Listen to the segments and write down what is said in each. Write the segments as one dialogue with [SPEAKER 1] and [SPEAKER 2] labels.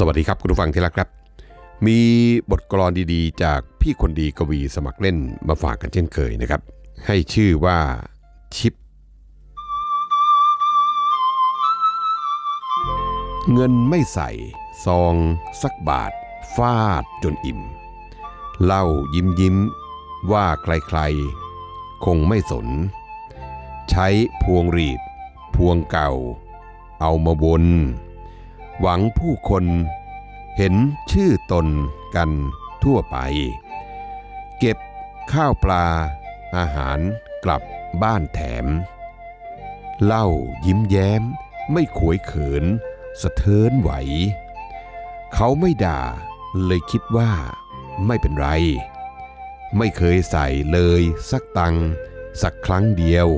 [SPEAKER 1] สวัสดีครับคุณผู้ฟังที่รักครับ มีบทกลอนดีๆ จากพี่คนดีกวีสมัครเล่นมาฝากกันเช่นเคยนะครับ ให้ชื่อว่าชิป เงินไม่ใส่ ซอง สักบาท ฟาดจนอิ่มเล่ายิ้มยิ้มว่าใครๆ คงไม่สน ใช้พวงรีด พวงเก่า เอามาวน หวังผู้คนเห็นชื่อตนกันทั่วไป เก็บข้าวปลาอาหารกลับบ้านแถม เล่ายิ้มแย้มไม่ขวยเขิน สะเทินไหว เขาไม่ด่าเลยคิดว่าไม่เป็นไร ไม่เคยใส่เลยสักตังสักครั้งเดียว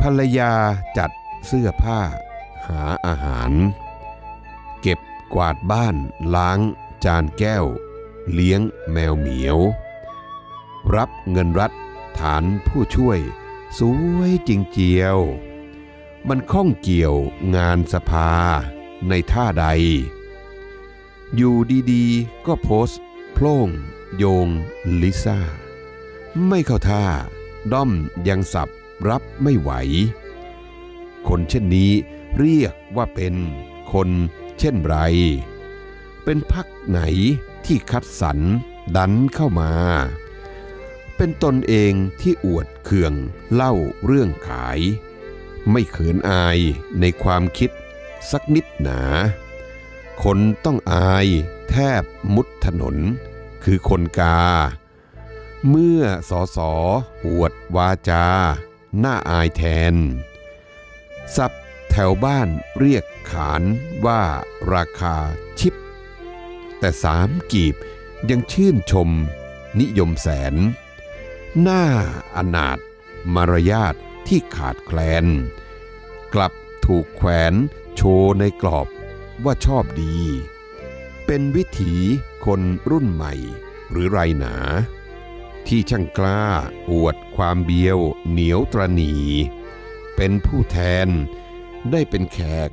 [SPEAKER 1] ภรรยาจัดเสื้อผ้าหาอาหาร เก็บกวาดบ้าน ล้าง จานแก้ว เลี้ยงแมวเหมียว รับเงินรัฐฐานผู้ช่วย สวยจริงเจียว มันข้องเกี่ยวงานสภาในท่าใด อยู่ดีๆ ก็โพสต์โพล่ง โยง ลิซ่า ไม่เข้าท่า ด้อมยังสับรับไม่ไหว คนเช่นนี้เรียกว่าเป็นคน เช่นไร เป็นพักไหนที่คัดสรรดันเข้ามา เป็นตนเองที่อวดเคืองเล่าเรื่องขาย ไม่เขินอายในความคิดสักนิดหนา คนต้องอายแทบมุดถนน คือคนกา เมื่อสอสออวดวาจา หน้าอายแทนสับ ถวบ้านเรียกขานว่าราคาชิป แต่สามกีบยังชื่นชม นิยมแสน หน้าอนาถมารยาทที่ขาดแคลน กลับถูกแขวนโชว์ในกรอบว่าชอบดี เป็นวิถีคนรุ่นใหม่หรือไรหนา ที่ช่างกล้าอวดความเบียวเหนียวตรณี เป็นผู้แทน ได้เป็นแขก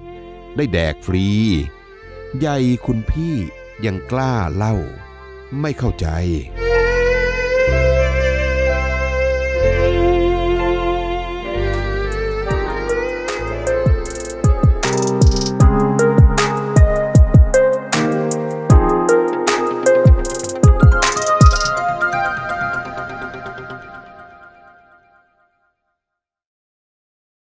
[SPEAKER 1] ได้แดกฟรี ใหญ่คุณพี่ยังกล้าเล่า ไม่เข้าใจ